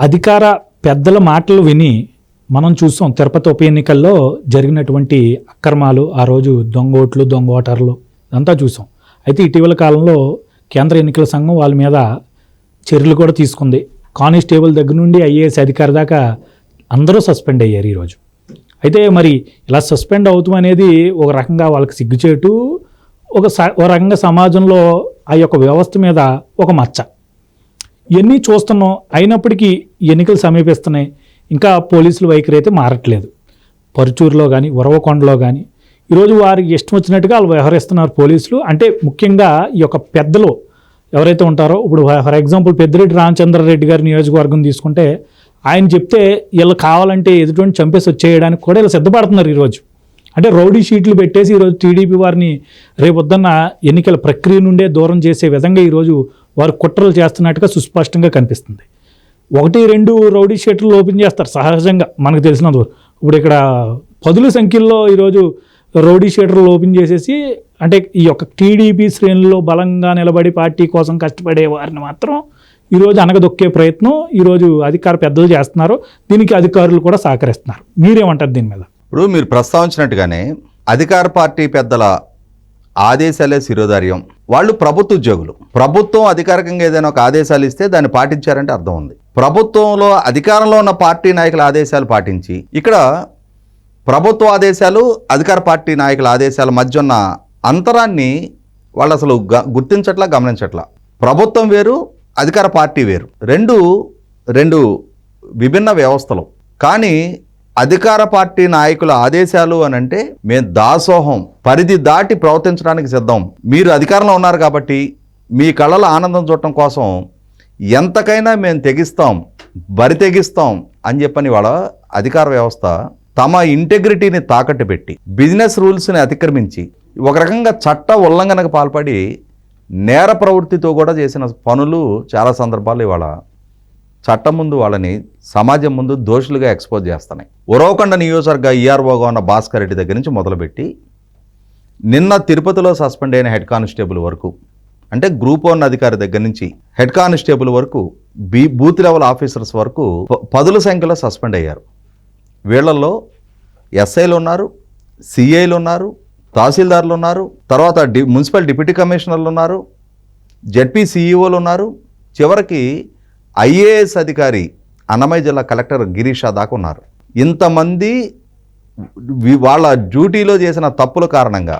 అధికార పెద్దల మాటలు విని మనం చూసాం తిరుపతి ఉప ఎన్నికల్లో జరిగినటువంటి అక్రమాలు ఆ రోజు దొంగ ఓట్లు దొంగ ఓటర్లు అంతా చూసాం. అయితే ఇటీవల కాలంలో కేంద్ర ఎన్నికల సంఘం వాళ్ళ మీద చర్యలు కూడా తీసుకుంది. కానిస్టేబుల్ దగ్గర నుండి ఐఏఎస్ అధికారి దాకా అందరూ సస్పెండ్ అయ్యారు ఈరోజు. అయితే మరి ఇలా సస్పెండ్ అవుతాం అనేది ఒక రకంగా వాళ్ళకి సిగ్గుచేటు ఒక స- ఒక రకంగా సమాజంలో ఆ యొక్క వ్యవస్థ మీద ఒక మచ్చ. ఇవన్నీ చూస్తున్నాం అయినప్పటికీ ఎన్నికలు సమీపిస్తున్నాయి. ఇంకా పోలీసుల వైఖరి అయితే మారట్లేదు. పరుచూరులో కానీ ఉరవకొండలో కానీ ఈరోజు వారికి ఇష్టం వచ్చినట్టుగా వాళ్ళు వ్యవహరిస్తున్నారు పోలీసులు. అంటే ముఖ్యంగా ఈ యొక్క పెద్దలు ఎవరైతే ఉంటారో ఇప్పుడు ఫర్ ఎగ్జాంపుల్ పెద్దిరెడ్డి రామచంద్రారెడ్డి గారి నియోజకవర్గం తీసుకుంటే ఆయన చెప్తే వీళ్ళు కావాలంటే ఎదుటి చంపేసి వచ్చేయడానికి కూడా వీళ్ళు సిద్ధపడుతున్నారు ఈరోజు. అంటే రౌడీ షీట్లు పెట్టేసి ఈరోజు టీడీపీ వారిని రేపొద్దున్న ఎన్నికల ప్రక్రియ నుండే దూరం చేసే విధంగా ఈరోజు వారు కుట్రలు చేస్తున్నట్టుగా సుస్పష్టంగా కనిపిస్తుంది. ఒకటి రెండు రౌడీ షీట్లు ఓపెన్ చేస్తారు సహజంగా మనకు తెలిసినంత ఇప్పుడు ఇక్కడ పదుల సంఖ్యల్లో ఈరోజు రౌడీ షీటర్లు ఓపెన్ చేసేసి అంటే ఈ యొక్క టీడీపీ శ్రేణుల్లో బలంగా నిలబడి పార్టీ కోసం కష్టపడే వారిని మాత్రం ఈరోజు అనగదొక్కే ప్రయత్నం ఈరోజు అధికార పెద్దలు చేస్తున్నారు. దీనికి అధికారులు కూడా సహకరిస్తున్నారు. మీరేమంటారు దీని మీద? ఇప్పుడు మీరు ప్రస్తావించినట్టుగానే అధికార పార్టీ పెద్దల ఆదేశాలే శిరోధార్యం. వాళ్ళు ప్రభుత్వ ఉద్యోగులు. ప్రభుత్వం అధికారికంగా ఏదైనా ఒక ఆదేశాలు ఇస్తే దాన్ని పాటించారంటే అర్థం ఉంది. ప్రభుత్వంలో అధికారంలో ఉన్న పార్టీ నాయకుల ఆదేశాలు పాటించి ఇక్కడ ప్రభుత్వ ఆదేశాలు అధికార పార్టీ నాయకుల ఆదేశాల మధ్య ఉన్న అంతరాన్ని వాళ్ళు అసలు గుర్తించట్లా గమనించట్లా. ప్రభుత్వం వేరు అధికార పార్టీ వేరు. రెండు రెండు విభిన్న వ్యవస్థలు. కానీ అధికార పార్టీ నాయకుల ఆదేశాలు అని అంటే మేము దాసోహం పరిధి దాటి ప్రవర్తించడానికి సిద్ధం. మీరు అధికారంలో ఉన్నారు కాబట్టి మీ కళల ఆనందం చూడటం కోసం ఎంతకైనా మేము తెగిస్తాం బరి తెగిస్తాం అని చెప్పని వాళ్ళ అధికార వ్యవస్థ తమ ఇంటెగ్రిటీని తాకట్టు పెట్టి బిజినెస్ రూల్స్ని అతిక్రమించి ఒక రకంగా చట్ట ఉల్లంఘనకు పాల్పడి నేర ప్రవృత్తితో కూడా చేసిన పనులు చాలా సందర్భాలు ఇవాళ చట్టం ముందు వాళ్ళని సమాజం ముందు దోషులుగా ఎక్స్పోజ్ చేస్తున్నాయి. ఉరవకొండ నియోజకవర్గ ఈఆర్ఓగా ఉన్న భాస్కర్ రెడ్డి దగ్గర నుంచి మొదలుపెట్టి నిన్న తిరుపతిలో సస్పెండ్ అయిన హెడ్ కానిస్టేబుల్ వరకు అంటే గ్రూప్ వన్ అధికారి దగ్గర నుంచి హెడ్ కానిస్టేబుల్ వరకు బీ బూత్ లెవెల్ ఆఫీసర్స్ వరకు పదుల సంఖ్యలో సస్పెండ్ అయ్యారు. వీళ్ళల్లో ఎస్ఐలు ఉన్నారు సిఐలు ఉన్నారు తహసీల్దార్లు ఉన్నారు తర్వాత డి మున్సిపల్ డిప్యూటీ కమిషనర్లు ఉన్నారు జడ్పీ సీఈఓలు ఉన్నారు. చివరికి ఐఏఎస్ అధికారి అన్నమయ్య జిల్లా కలెక్టర్ గిరీషా దాకా ఉన్నారు. ఇంతమంది వాళ్ళ డ్యూటీలో చేసిన తప్పుల కారణంగా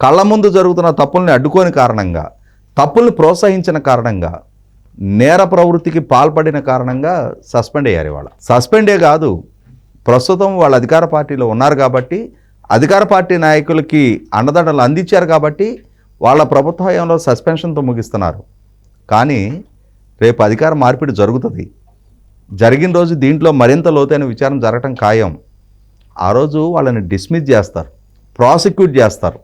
కళ్ళ ముందు జరుగుతున్న తప్పుల్ని అడ్డుకోని కారణంగా తప్పుల్ని ప్రోత్సహించిన కారణంగా నేర ప్రవృత్తికి పాల్పడిన కారణంగా సస్పెండ్ అయ్యారు ఇవాళ. సస్పెండే కాదు ప్రస్తుతం వాళ్ళ అధికార పార్టీలో ఉన్నారు కాబట్టి అధికార పార్టీ నాయకులకి అండదండలు అందించారు కాబట్టి వాళ్ళ ప్రభుత్వ హయాంలో సస్పెన్షన్తో ముగిస్తున్నారు. కానీ రేపు అధికార మార్పిడి జరుగుతుంది. జరిగిన రోజు దీంట్లో మరింత లోతైన విచారం జరగటం ఖాయం. ఆ రోజు వాళ్ళని డిస్మిస్ చేస్తారు ప్రాసిక్యూట్ చేస్తారు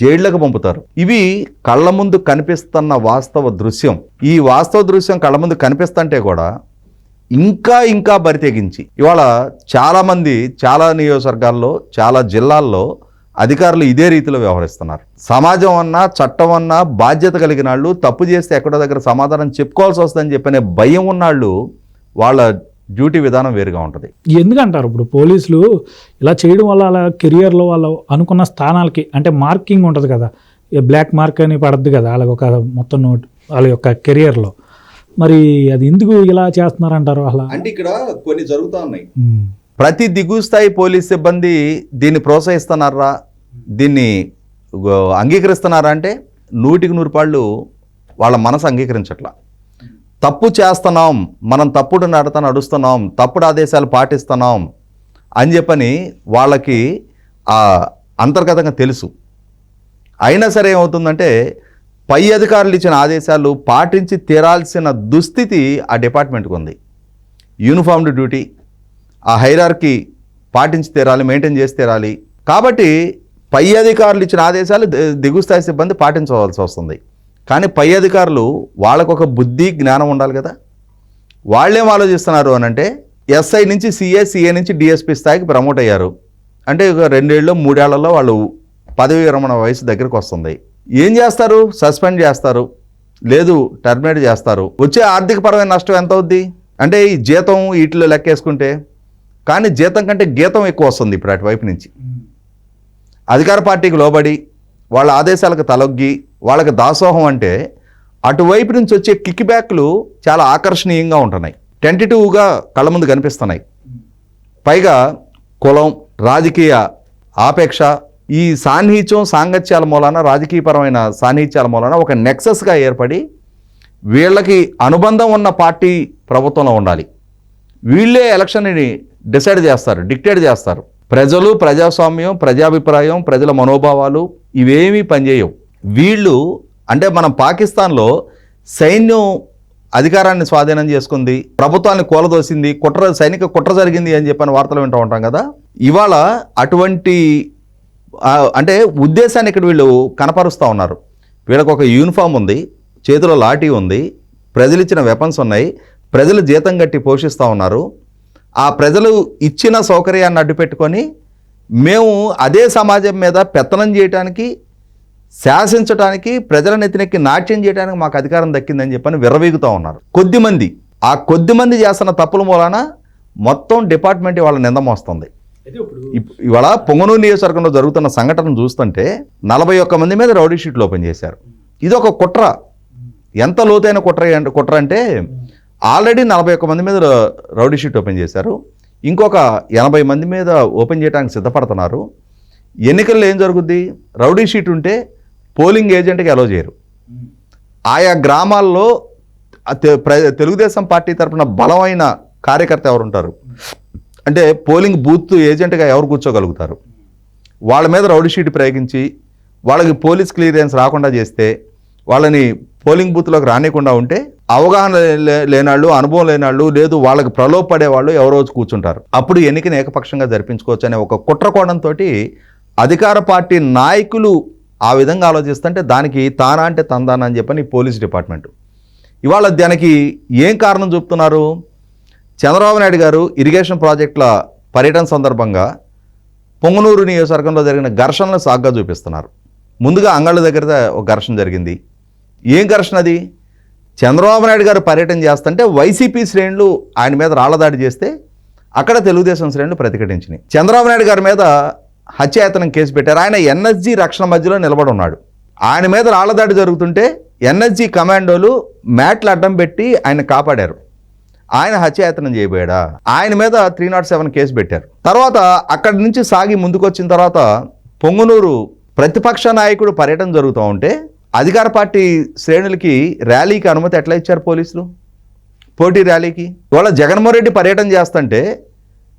జైళ్ళకు పంపుతారు. ఇవి కళ్ళ ముందు కనిపిస్తున్న వాస్తవ దృశ్యం. ఈ వాస్తవ దృశ్యం కళ్ళ ముందు కనిపిస్తుంటే కూడా ఇంకా ఇంకా బరితెగించి ఇవాళ చాలామంది చాలా నియోజకవర్గాల్లో చాలా జిల్లాల్లో అధికారులు ఇదే రీతిలో వ్యవహరిస్తున్నారు. సమాజం అన్నా చట్టం అన్నా బాధ్యత కలిగిన వాళ్ళు తప్పు చేస్తే ఎక్కడో దగ్గర సమాధానం చెప్పుకోవాల్సి వస్తుందని చెప్పనే భయం ఉన్నాళ్ళు వాళ్ళ డ్యూటీ విధానం వేరుగా ఉంటుంది. ఎందుకంటారు? ఇప్పుడు పోలీసులు ఇలా చేయడం వల్ల అలా కెరియర్లో వాళ్ళు అనుకున్న స్థానాలకి అంటే మార్కింగ్ ఉంటుంది కదా బ్లాక్ మార్క్ అని పడద్దు కదా వాళ్ళకి ఒక మొత్తం నోట్ వాళ్ళ యొక్క కెరియర్లో మరి అది ఎందుకు ఇలా చేస్తున్నారంటారు అలా? అంటే ఇక్కడ కొన్ని జరుగుతూ ఉన్నాయి. ప్రతి దిగువ స్థాయి పోలీస్ సిబ్బంది దీన్ని ప్రోత్సహిస్తున్నారా? దీన్ని అంగీకరిస్తున్నారా అంటే నూటికి నూరు పాళ్ళు వాళ్ళ మనసు అంగీకరించట్లా. తప్పు చేస్తున్నాం మనం తప్పుడు నడత నడుస్తున్నాం తప్పుడు ఆదేశాలు పాటిస్తున్నాం అని చెప్పని వాళ్ళకి అంతర్గతంగా తెలుసు. అయినా సరే ఏమవుతుందంటే పై అధికారులు ఇచ్చిన ఆదేశాలు పాటించి తీరాల్సిన దుస్థితి ఆ డిపార్ట్మెంట్కి ఉంది. యూనిఫామ్డ్ డ్యూటీ ఆ హైరార్కి పాటించి తీరాలి మెయింటైన్ చేసి తీరాలి. కాబట్టి పై అధికారులు ఇచ్చిన ఆదేశాలు దిగుస్థాయి సిబ్బంది పాటించవలసి వస్తుంది. కానీ పై అధికారులు వాళ్ళకు ఒక బుద్ధి జ్ఞానం ఉండాలి కదా. వాళ్ళేం ఆలోచిస్తున్నారు అని అంటే ఎస్ఐ నుంచి సిఏ సిఏ నుంచి డిఎస్పి స్థాయికి ప్రమోట్ అయ్యారు. అంటే ఒక రెండేళ్ళు మూడేళ్ళలో వాళ్ళు పదవి విరమణ వయసు దగ్గరికి వస్తుంది. ఏం చేస్తారు? సస్పెండ్ చేస్తారు. లేదు టర్మినేట్ చేస్తారు. వచ్చే ఆర్థికపరమైన నష్టం ఎంత అవుద్ది? అంటే ఈ జీతం వీటిలో లెక్కేసుకుంటే. కానీ జీతం కంటే గీతం ఎక్కువ వస్తుంది ఇప్పుడు అటువైపు నుంచి. అధికార పార్టీకి లోబడి వాళ్ళ ఆదేశాలకు తలొగ్గి వాళ్ళకి దాసోహం అంటే అటువైపు నుంచి వచ్చే కిక్ బ్యాక్లు చాలా ఆకర్షణీయంగా ఉంటున్నాయి. టెంటిటివ్గా కళ్ళ ముందు కనిపిస్తున్నాయి. పైగా కులం రాజకీయ ఆపేక్ష ఈ సాన్నిహిత్యం సాంగత్యాల మూలాన రాజకీయపరమైన సాన్నిహిత్యాల మూలాన ఒక నెక్సస్గా ఏర్పడి వీళ్ళకి అనుబంధం ఉన్న పార్టీ ప్రభుత్వంలో ఉండాలి. వీళ్ళే ఎలక్షన్ని డిసైడ్ చేస్తారు డిక్టేట్ చేస్తారు. ప్రజలు ప్రజాస్వామ్యం ప్రజాభిప్రాయం ప్రజల మనోభావాలు ఇవేమీ పనిచేయవు. వీళ్ళు అంటే మనం పాకిస్తాన్లో సైన్యం అధికారాన్ని స్వాధీనం చేసుకుంది ప్రభుత్వాన్ని కూలదోసింది కుట్ర సైనిక కుట్ర జరిగింది అని చెప్పని వార్తలు వింటూ ఉంటాం కదా. ఇవాళ అటువంటి అంటే ఉద్దేశాన్ని ఇక్కడ వీళ్ళు కనపరుస్తూ ఉన్నారు. వీళ్ళకి ఒక యూనిఫామ్ ఉంది చేతిలో లాఠీ ఉంది ప్రజలు ఇచ్చిన వెపన్స్ ఉన్నాయి ప్రజలు జీతం కట్టి పోషిస్తూ ఉన్నారు. ఆ ప్రజలు ఇచ్చిన సౌకర్యాన్ని అడ్డుపెట్టుకొని మేము అదే సమాజం మీద పెత్తనం చేయడానికి శాసించడానికి ప్రజల నెత్తినెక్కి నాట్యం చేయడానికి మాకు అధికారం దక్కిందని చెప్పని విర్రవీగుతూ ఉన్నారు. కొద్దిమంది ఆ కొద్దిమంది చేస్తున్న తప్పుల మూలాన మొత్తం డిపార్ట్మెంట్ వాళ్ళ నిందమోస్తుంది ఇప్- ఇవాళ పొంగనూరు నియోజకవర్గంలో జరుగుతున్న సంఘటన చూస్తుంటే నలభై ఒక్క మంది మీద రౌడీ షీట్లు ఓపెన్ చేశారు. ఇది ఒక కుట్ర. ఎంత లోతైన కుట్ర కుట్ర అంటే ఆల్రెడీ నలభై ఒక్క మంది మీద రౌడీ షీట్ ఓపెన్ చేశారు. ఇంకొక ఎనభై మంది మీద ఓపెన్ చేయడానికి సిద్ధపడుతున్నారు. ఎన్నికల్లో ఏం జరుగుద్ది? రౌడీ షీట్ ఉంటే పోలింగ్ ఏజెంట్కి అలో చేయరు. ఆయా గ్రామాల్లో తె- ప్ర- తెలుగుదేశం పార్టీ తరఫున బలమైన కార్యకర్త ఎవరు ఉంటారు అంటే పోలింగ్ బూత్ ఏజెంట్గా ఎవరు కూర్చోగలుగుతారు? వాళ్ళ మీద రౌడీ షీట్ ప్రయోగించి వాళ్ళకి పోలీస్ క్లియరెన్స్ రాకుండా చేస్తే వాళ్ళని పోలింగ్ బూత్లోకి రానికుండా ఉంటే అవగాహన లేనాళ్ళు అనుభవం లేనాళ్ళు లేదు వాళ్ళకి ప్రలోభపడే వాళ్ళు ఎవరో కూర్చుంటారు. అప్పుడు ఎన్నికని ఏకపక్షంగా జరిపించుకోవచ్చు అనే ఒక కుట్రకోణంతో అధికార పార్టీ నాయకులు ఆ విధంగా ఆలోచిస్తుంటే దానికి తానా అంటే తందానా అని చెప్పని పోలీస్ డిపార్ట్మెంట్. ఇవాళ దానికి ఏం కారణం చూపుతున్నారు? చంద్రబాబు నాయుడు గారు ఇరిగేషన్ ప్రాజెక్టుల పర్యటన సందర్భంగా పొంగనూరు నియోజకవర్గంలో జరిగిన ఘర్షణలు సాగ్గా చూపిస్తున్నారు. ముందుగా అంగళ్ళ దగ్గర ఒక ఘర్షణ జరిగింది. ఏం ఘర్షణ అది? చంద్రబాబు నాయుడు గారు పర్యటన చేస్తుంటే వైసీపీ శ్రేణులు ఆయన మీద రాళ్ళదాడి చేస్తే అక్కడ తెలుగుదేశం శ్రేణులు ప్రతిఘటించినాయి. చంద్రబాబు నాయుడు గారి మీద హత్యాయతనం కేసు పెట్టారు. ఆయన ఎన్ఎస్జీ రక్షణ మధ్యలో నిలబడి ఉన్నాడు. ఆయన మీద రాళ్ళదాడి జరుగుతుంటే ఎన్ఎస్జీ కమాండోలు మ్యాట్లు అడ్డం పెట్టి ఆయన కాపాడారు. ఆయన హత్యాయతనం చేయబోయాడా? ఆయన మీద త్రీ నాట్ సెవెన్ కేసు పెట్టారు. తర్వాత అక్కడి నుంచి సాగి ముందుకొచ్చిన తర్వాత పొంగునూరు ప్రతిపక్ష నాయకుడు పర్యటన జరుగుతూ ఉంటే అధికార పార్టీ శ్రేణులకి ర్యాలీకి అనుమతి ఎట్లా ఇచ్చారు పోలీసులు? పోటీ ర్యాలీకి? ఇవాళ జగన్మోహన్ రెడ్డి పర్యటన చేస్తుంటే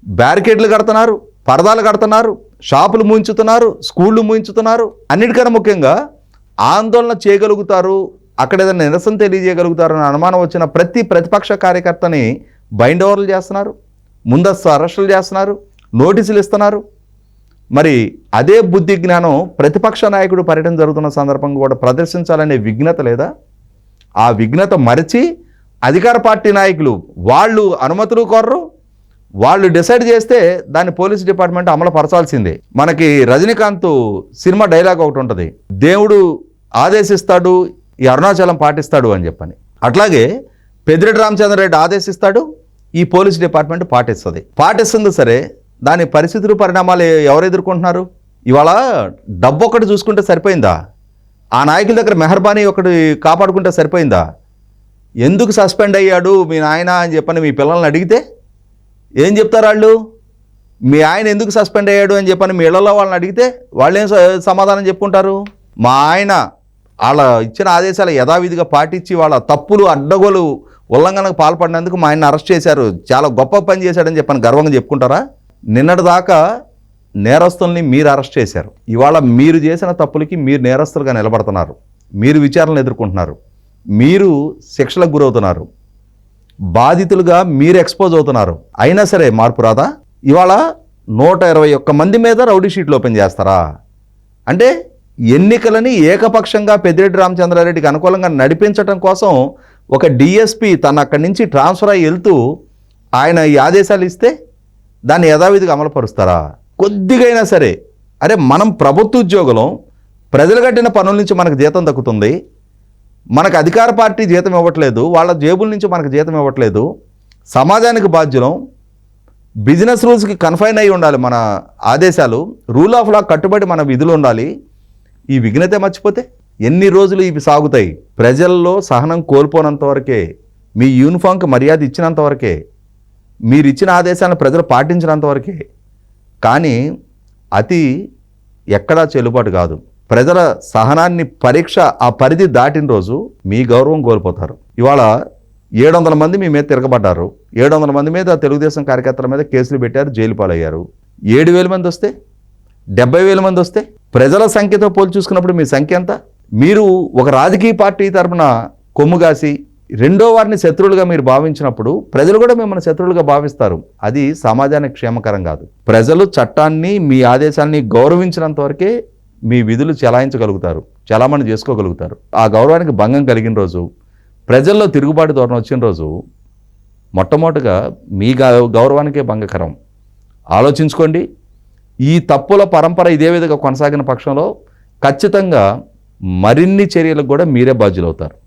బ్యారికేడ్లు కడుతున్నారు పరదాలు కడుతున్నారు షాపులు ముంచుతున్నారు స్కూళ్ళు ముంచుతున్నారు అన్నిటికన్నా ముఖ్యంగా ఆందోళన చేయగలుగుతారు అక్కడ ఏదైనా నిరసన తెలియజేయగలుగుతారు అనే అనుమానం వచ్చిన ప్రతి ప్రతిపక్ష కార్యకర్తని బైండ్ ఓవర్లు చేస్తున్నారు ముందస్తు అరెస్టులు చేస్తున్నారు నోటీసులు ఇస్తున్నారు. మరి అదే బుద్ధి జ్ఞానం ప్రతిపక్ష నాయకుడు పర్యటన జరుగుతున్న సందర్భంగా కూడా ప్రదర్శించాలనే విఘ్నత లేదా? ఆ విఘ్నత మరిచి అధికార పార్టీ నాయకులు వాళ్ళు అనుమతులు కోరరు వాళ్ళు డిసైడ్ చేస్తే దాన్ని పోలీస్ డిపార్ట్మెంట్ అమలు పరచాల్సిందే. మనకి రజనీకాంత్ సినిమా డైలాగ్ ఒకటి ఉంటుంది దేవుడు ఆదేశిస్తాడు ఈ అరుణాచలం పాటిస్తాడు అని చెప్పని. అట్లాగే పెద్దిరెడ్డి రామచంద్రరెడ్డి ఆదేశిస్తాడు ఈ పోలీస్ డిపార్ట్మెంట్ పాటిస్తుంది. పాటిస్తుంది సరే దాని పరిస్థితులు పరిణామాలు ఎవరు ఎదుర్కొంటున్నారు? ఇవాళ డబ్బు ఒకటి చూసుకుంటే సరిపోయిందా? ఆ నాయకుల దగ్గర మెహర్బానీ ఒకటి కాపాడుకుంటే సరిపోయిందా? ఎందుకు సస్పెండ్ అయ్యాడు మీ నాయన అని చెప్పని మీ పిల్లల్ని అడిగితే? ఏం చెప్తారు వాళ్ళు? మీ ఆయన ఎందుకు సస్పెండ్ అయ్యాడు అని చెప్పని మీ ఇళ్ళలో వాళ్ళని అడిగితే వాళ్ళు ఏం సమాధానం చెప్పుకుంటారు? మా ఆయన వాళ్ళ ఇచ్చిన ఆదేశాలు యథావిధిగా పాటించి వాళ్ళ తప్పులు అడ్డగోలు ఉల్లంఘనకు పాల్పడినందుకు మా ఆయన అరెస్ట్ చేశారు. చాలా గొప్ప పని చేశాడని చెప్పని గర్వంగా చెప్పుకుంటారా? నిన్నటి దాకా నేరస్తుల్ని మీరు అరెస్ట్ చేశారు. ఇవాళ మీరు చేసిన తప్పులకి మీరు నేరస్తులుగా నిలబడుతున్నారు. మీరు విచారణలు ఎదుర్కొంటున్నారు. మీరు శిక్షలకు గురవుతున్నారు. బాధితులుగా మీరు ఎక్స్పోజ్ అవుతున్నారు. అయినా సరే మార్పు రాదా? ఇవాళ నూట ఇరవై ఒక్క మంది మీద రౌడీ షీట్లు ఓపెన్ చేస్తారా? అంటే ఎన్నికలని ఏకపక్షంగా పెద్దిరెడ్డి రామచంద్రారెడ్డికి అనుకూలంగా నడిపించడం కోసం ఒక డిఎస్పి తను అక్కడి నుంచి ట్రాన్స్ఫర్ అయ్యి వెళ్తూ ఆయన ఈ ఆదేశాలు ఇస్తే దాన్ని యథావిధిగా అమలుపరుస్తారా? కొద్దిగైనా సరే. అరే మనం ప్రభుత్వ ఉద్యోగులం ప్రజలు కట్టిన పనుల నుంచి మనకు జీతం దక్కుతుంది. మనకు అధికార పార్టీ జీతం ఇవ్వట్లేదు వాళ్ళ జేబుల నుంచి మనకు జీతం ఇవ్వట్లేదు. సమాజానికి బాధ్యులం బిజినెస్ రూల్స్కి కన్ఫైన్ అయి ఉండాలి మన ఆదేశాలు రూల్ ఆఫ్ లా కట్టుబడి మన విధులు ఉండాలి. ఈ విఘ్నత మర్చిపోతే ఎన్ని రోజులు ఇవి సాగుతాయి? ప్రజల్లో సహనం కోల్పోనంత వరకే మీ యూనిఫామ్కి మర్యాద ఇచ్చినంత వరకే. మీరు ఇచ్చిన ఆదేశాలను ప్రజలు పాటించినంత వరకే. కానీ అతి ఎక్కడా చెల్లుబాటు కాదు. ప్రజల సహనాన్ని పరీక్ష ఆ పరిధి దాటిన రోజు మీ గౌరవం కోల్పోతారు. ఇవాళ ఏడు వందల మంది మీ మీద తిరగబడ్డారు. ఏడు వందల మంది మీద తెలుగుదేశం కార్యకర్తల మీద కేసులు పెట్టారు జైలు పాలయ్యారు. ఏడు వేల మంది వస్తే? డెబ్బై వేల మంది వస్తే? ప్రజల సంఖ్యతో పోల్చి చూసుకున్నప్పుడు మీ సంఖ్య ఎంత? మీరు ఒక రాజకీయ పార్టీ తరపున కొమ్ముగాసి రెండో వారిని శత్రువులుగా మీరు భావించినప్పుడు ప్రజలు కూడా మిమ్మల్ని శత్రువులుగా భావిస్తారు. అది సమాజానికి క్షేమకరం కాదు. ప్రజలు చట్టాన్ని మీ ఆదేశాన్ని గౌరవించినంత వరకే మీ విధులు చెలాయించగలుగుతారు. చలామణి చేసుకోగలుగుతారు. ఆ గౌరవానికి భంగం కలిగిన రోజు ప్రజల్లో తిరుగుబాటు ధోరణి వచ్చిన రోజు మొట్టమొదటిగా మీ గౌరవానికే భంగకరం. ఆలోచించుకోండి. ఈ తప్పుల పరంపర ఇదే విధంగా కొనసాగిన పక్షంలో ఖచ్చితంగా మరిన్ని చర్యలకు కూడా మీరే బాధ్యులవుతారు.